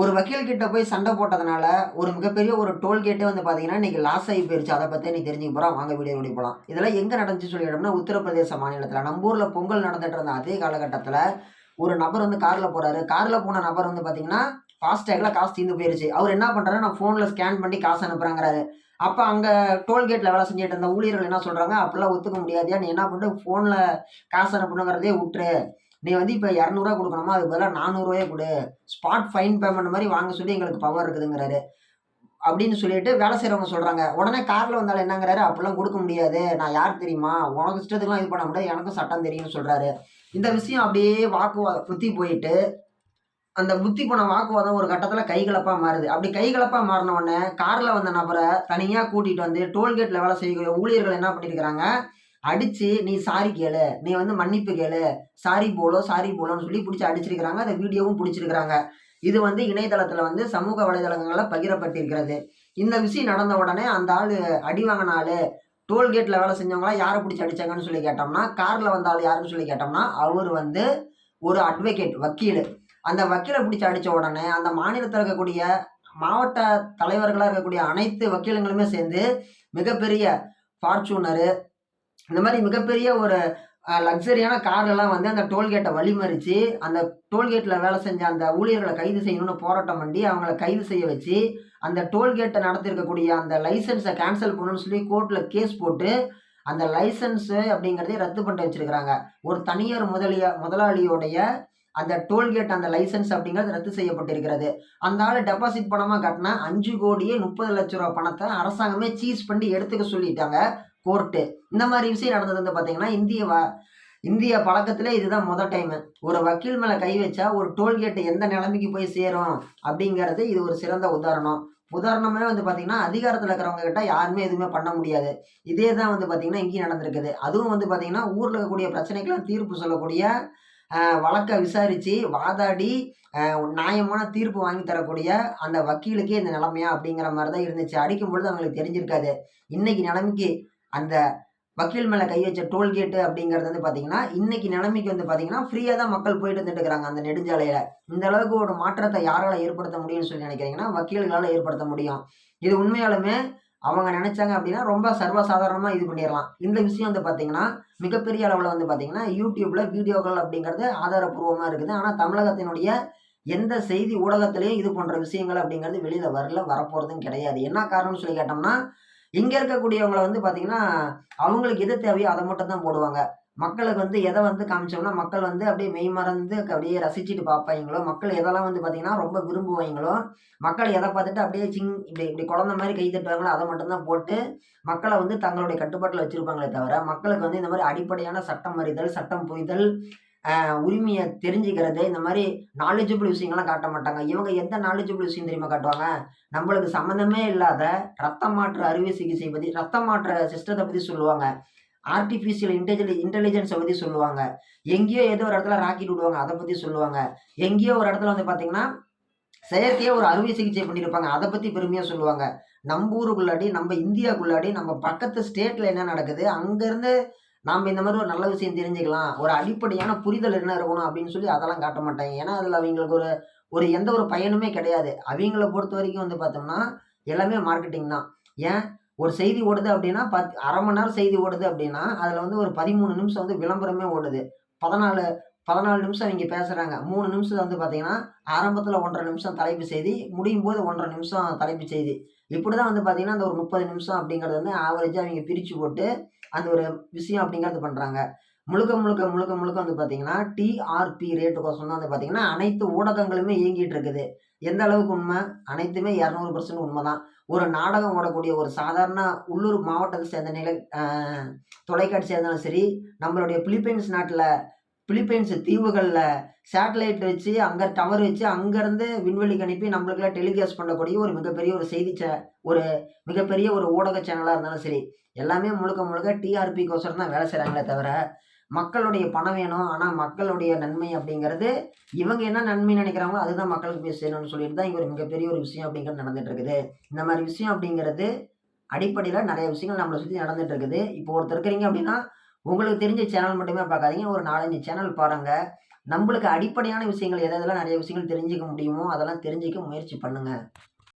ஒரு வக்கீல்கிட்ட போய் சண்டை போட்டதுனால ஒரு மிகப்பெரிய ஒரு டோல்கேட்டே வந்து பார்த்தீங்கன்னா இன்றைக்கி லாஸ் ஆகி போயிருச்சு. அதை பற்றி நீ தெரிஞ்சுக்க போகிறோம் வாங்க வீடியோ ஓடி போகலாம் இதெல்லாம் எங்கே நடந்துச்சு சொல்லிட்டோம்னா உத்தரப்பிரதேச மாநிலத்தில். நம்ம ஊரில் பொங்கல் நடந்துட்டு இருந்த அதே காலகட்டத்தில் ஒரு நபர் வந்து காரில் போகிறாரு காரில் போன நபர் வந்து பார்த்தீங்கன்னா ஃபாஸ்டேக்கில் காசு தீர்ந்து போயிருச்சு. அவர் என்ன பண்ணுறாரு நான் ஃபோனில் ஸ்கேன் பண்ணி காசு அனுப்புகிறாங்கிறாரு அப்போ அங்கே டோல்கேட்டில் வேலை செஞ்சுட்டு இருந்த ஊழியர்கள் என்ன சொல்கிறாங்க அப்படிலாம் ஒத்துக்க முடியாதியா நீ என்ன பண்ணிட்டு ஃபோனில் காசு அனுப்பணுங்கிறதே விட்டுரு. நீ வந்து இப்போ இரநூறுவா கொடுக்கணுமா? அதுக்கு பதிலாக நானூறுவாயே கொடு. ஸ்பாட் ஃபைன் பேமெண்ட் மாதிரி வாங்க சொல்லி எங்களுக்கு பவர் இருக்குதுங்கிறாரு. அப்படின்னு சொல்லிட்டு வேலை செய்கிறவங்க சொல்கிறாங்க உடனே காரில் வந்தாலும் என்னங்கிறாரு? அப்படிலாம் கொடுக்க முடியாது. நான் யார் தெரியுமா? உனக்கு இஷ்டத்துக்குலாம் இது பண்ண முடியாது. எனக்கும் சட்டம் தெரியும்னு சொல்கிறாரு இந்த விஷயம் அப்படியே வாக்குவாதம் புத்தி போயிட்டு அந்த புத்தி போன வாக்குவாதம் ஒரு கட்டத்தில் கைகலப்பாக மாறுது. அப்படி கைகலப்பாக மாறின உடனே காரில் வந்த நபரை தனியாக கூட்டிகிட்டு வந்து டோல்கேட்டில் வேலை செய்யக்கூடிய ஊழியர்கள் என்ன பண்ணியிருக்கிறாங்க அடித்து நீ சாரி கேளு. நீ வந்து மன்னிப்பு கேளு. சாரி போலோ சாரி போலோன்னு சொல்லி பிடிச்சி அடிச்சிருக்கிறாங்க. அந்த வீடியோவும் பிடிச்சிருக்கிறாங்க. இது வந்து இணையதளத்தில் வந்து சமூக வலைதளங்களில் பகிரப்பட்டிருக்கிறது. இந்த விஷயம் நடந்த உடனே அந்த ஆள் அடி வாங்கின டோல்கேட்டில் வேலை செஞ்சவங்களா யாரை பிடிச்சி அடிச்சாங்கன்னு சொல்லி கேட்டோம்னா காரில் வந்த ஆள் யாருன்னு சொல்லி கேட்டோம்னா அவர் வந்து ஒரு அட்வொகேட் வக்கீல். அந்த வக்கீலை பிடிச்சி அடித்த உடனே அந்த மாநிலத்தில் இருக்கக்கூடிய மாவட்ட தலைவர்களாக இருக்கக்கூடிய அனைத்து வக்கீலுங்களுமே சேர்ந்து மிகப்பெரிய ஃபார்ச்சூனரு இந்த மாதிரி மிகப்பெரிய ஒரு லக்ஸரியான காரெல்லாம் வந்து அந்த டோல்கேட்டை வழிமறித்து அந்த டோல்கேட்டில் வேலை செஞ்ச அந்த ஊழியர்களை கைது செய்யணும்னு போராட்டம் பண்ணி அவங்கள கைது செய்ய வச்சு அந்த டோல்கேட்டை நடத்திருக்கக்கூடிய அந்த லைசன்ஸை கேன்சல் பண்ணணும்னு சொல்லி கோர்ட்டில் கேஸ் போட்டு அந்த லைசன்ஸு அப்படிங்கிறதே ரத்து பண்ணிட்டு வச்சிருக்கிறாங்க. ஒரு தனியார் முதலிய முதலாளியோடைய அந்த டோல்கேட் அந்த லைசன்ஸ் அப்படிங்கிறது ரத்து செய்யப்பட்டிருக்கிறது. அந்த ஆள் டெபாசிட் பணமாக கட்டினா அஞ்சு கோடியே முப்பது லட்ச ரூபா பணத்தை அரசாங்கமே சீஸ் பண்ணி எடுத்துக்க சொல்லிட்டாங்க. கோர்ட்டு. இந்த மாதிரி விஷயம் நடந்தது வந்து பார்த்தீங்கன்னா இந்திய வ இந்திய பழக்கத்திலே இதுதான் முதல் டைமு ஒரு வக்கீல் மேலே கை வச்சா ஒரு டோல்கேட்டு எந்த நிலைமைக்கு போய் சேரும் அப்படிங்கிறது இது ஒரு சிறந்த உதாரணம். உதாரணமே வந்து பார்த்தீங்கன்னா அதிகாரத்தில் இருக்கிறவங்க கிட்ட யாருமே எதுவுமே பண்ண முடியாது. இதே தான் வந்து பார்த்தீங்கன்னா இங்கேயும் நடந்திருக்குது. அதுவும் வந்து பார்த்தீங்கன்னா ஊரில் இருக்கக்கூடிய பிரச்சனைக்கெல்லாம் தீர்ப்பு சொல்லக்கூடிய வழக்கை விசாரித்து வாதாடி நியாயமான தீர்ப்பு வாங்கி தரக்கூடிய அந்த வக்கீலுக்கே இந்த நிலைமையா அப்படிங்கிற மாதிரி தான் இருந்துச்சு. அடிக்கும் பொழுது அவங்களுக்கு தெரிஞ்சிருக்காது. இன்னைக்கு நிலைமைக்கு அந்த வக்கீல் மேலே கை வச்ச டோல்கேட்டு அப்படிங்கிறது வந்து பார்த்தீங்கன்னா இன்னைக்கு நிலைமைக்கு வந்து பார்த்தீங்கன்னா ஃப்ரீயாக தான் மக்கள் போயிட்டு வந்துட்டு இருக்கிறாங்க அந்த நெடுஞ்சாலையில். இந்த அளவுக்கு ஒரு மாற்றத்தை யாரால் ஏற்படுத்த முடியும்னு சொல்லி நினைக்கிறீங்கன்னா வக்கீல்களால் ஏற்படுத்த முடியும். இது உண்மையாலுமே அவங்க நினைச்சாங்க அப்படின்னா ரொம்ப சர்வசாதாரணமாக இது பண்ணிடலாம். இந்த விஷயம் வந்து பார்த்தீங்கன்னா மிகப்பெரிய அளவில் வந்து பார்த்தீங்கன்னா யூடியூப்பில் வீடியோக்கள் அப்படிங்கிறது ஆதாரப்பூர்வமாக இருக்குது. ஆனால் தமிழகத்தினுடைய எந்த செய்தி ஊடகத்திலையும் இது போன்ற விஷயங்கள் அப்படிங்கிறது வெளியில் வரல வரப்போகிறதும் கிடையாது. என்ன காரணம்னு சொல்லி கேட்டோம்னா இங்கே இருக்கக்கூடியவங்களை வந்து பார்த்தீங்கன்னா அவங்களுக்கு எது தேவையோ அதை மட்டும் தான் போடுவாங்க. மக்களுக்கு வந்து எதை வந்து காமிச்சோம்னா மக்கள் வந்து அப்படியே மெய் மறந்து அப்படியே ரசிச்சுட்டு பார்ப்பாங்களோ மக்கள் எதெல்லாம் வந்து பார்த்தீங்கன்னா ரொம்ப விரும்புவாங்களோ மக்கள் எதை பார்த்துட்டு அப்படியே சிங் இப்படி இப்படி குழந்த மாதிரி கை தட்டுவாங்களோ அதை மட்டும்தான் போட்டு மக்களை வந்து தங்களுடைய கட்டுப்பாட்டில் வச்சுருப்பாங்களே தவிர மக்களுக்கு வந்து இந்த மாதிரி அடிப்படையான சட்டம் அறிதல் சட்டம் புரிதல் உரிமையை தெரிஞ்சுக்கிறது இந்த மாதிரி நாலேஜபிள் விஷயங்கள்லாம் காட்ட மாட்டாங்க. இவங்க எந்த நாலேஜபிள் விஷயம் தெரியுமா காட்டுவாங்க? நம்மளுக்கு சம்மந்தமே இல்லாத ரத்த மாற்று அறுவை சிகிச்சை பற்றி ரத்த மாற்ற சிஸ்டத்தை பற்றி சொல்லுவாங்க. ஆர்டிஃபிஷியல் இன்டெலிஜென்ஸ் இன்டெலிஜென்ஸை பற்றி சொல்லுவாங்க. எங்கேயோ ஏதோ ஒரு இடத்துல ராக்கெட் விடுவாங்க அதை பற்றி சொல்லுவாங்க. எங்கேயோ ஒரு இடத்துல வந்து பார்த்தீங்கன்னா செயற்கையாக ஒரு அறுவை சிகிச்சை பண்ணியிருப்பாங்க அதை பற்றி பெருமையாக சொல்லுவாங்க. நம்ம ஊருக்குள்ளாடி நம்ம இந்தியாவுக்குள்ளாடி நம்ம பக்கத்து ஸ்டேட்டில் என்ன நடக்குது? அங்கேருந்து நாம் இந்த மாதிரி ஒரு நல்ல விஷயம் தெரிஞ்சுக்கலாம். ஒரு அடிப்படையான புரிதல் என்ன இருக்கணும் அப்படின்னு சொல்லி அதெல்லாம் காட்ட மாட்டாங்க ஏன்னா அதில் அவங்களுக்கு ஒரு ஒரு எந்த ஒரு பயனுமே கிடையாது. அவங்கள பொறுத்த வரைக்கும் வந்து பார்த்தோம்னா எல்லாமே மார்க்கெட்டிங் தான். ஏன்? ஒரு செய்தி ஓடுது அப்படின்னா பத் அரை மணி நேரம் செய்தி ஓடுது அப்படின்னா அதில் வந்து ஒரு பதிமூணு நிமிஷம் வந்து விளம்பரமே ஓடுது. பதினாலு பதினாலு நிமிஷம் அவங்க பேசுகிறாங்க மூணு நிமிஷம் வந்து பார்த்தீங்கன்னா ஆரம்பத்தில் ஒன்றரை நிமிஷம் தலைப்பு செய்தி முடியும் போது ஒன்றரை நிமிஷம் தலைப்பு செய்தி. இப்படி தான் வந்து பார்த்தீங்கன்னா அந்த ஒரு முப்பது நிமிஷம் அப்படிங்கிறது வந்து ஆவரேஜாக அவங்க பிரித்து போட்டு அந்த ஒரு விஷயம் அப்படிங்கிறது பண்ணுறாங்க முழுக்க முழுக்க முழுக்க முழுக்க வந்து பார்த்தீங்கன்னா டிஆர்பி ரேட்டுக்கோசம் தான் வந்து பார்த்தீங்கன்னா அனைத்து ஊடகங்களுமே இயங்கிட்டு இருக்குது. எந்த அளவுக்கு உண்மை? அனைத்துமே இரநூறு பர்சன்ட் உண்மை தான் ஒரு நாடகம் ஓடக்கூடிய ஒரு சாதாரண உள்ளூர் மாவட்டத்தை சேர்ந்த நிலை தொலைக்காட்சி இருந்தாலும் சரி நம்மளுடைய பிலிப்பைன்ஸ் நாட்டில் பிலிப்பைன்ஸ் தீவுகளில் சேட்டலைட் வச்சு அங்கே டவர் வச்சு அங்கேருந்து விண்வெளிக்கு அனுப்பி நம்மளுக்கெல்லாம் டெலிகாஸ்ட் பண்ணக்கூடிய ஒரு மிகப்பெரிய ஒரு செய்தி சே ஒரு மிகப்பெரிய ஒரு ஊடக சேனலாக இருந்தாலும் சரி எல்லாமே முழுக்க முழுக்க டிஆர்பிக்கோசரம் தான் வேலை செய்கிறாங்களே தவிர மக்களுடைய பணம் வேணும். ஆனால் மக்களுடைய நன்மை அப்படிங்கிறது இவங்க என்ன நன்மை நினைக்கிறாங்களோ அதுதான் மக்களுக்கு போய் செய்யணும்னு சொல்லிட்டு தான் இங்கே ஒரு மிகப்பெரிய ஒரு விஷயம் அப்படிங்கிறது நடந்துட்டு இருக்குது இந்த மாதிரி விஷயம் அப்படிங்கிறது அடிப்படையில் நிறைய விஷயங்கள் நம்மளை சுற்றி நடந்துட்டு இருக்குது இப்போ ஒருத்தர் இருக்கிறீங்க அப்படின்னா உங்களுக்கு தெரிஞ்ச சேனல் மட்டுமே பார்க்காதீங்க. ஒரு நாலஞ்சு சேனல் பாருங்கள் நம்மளுக்கு அடிப்படையான விஷயங்கள் எதெல்லாம் நிறைய விஷயங்கள் தெரிஞ்சுக்க முடியுமோ அதெல்லாம் தெரிஞ்சுக்க முயற்சி பண்ணுங்கள்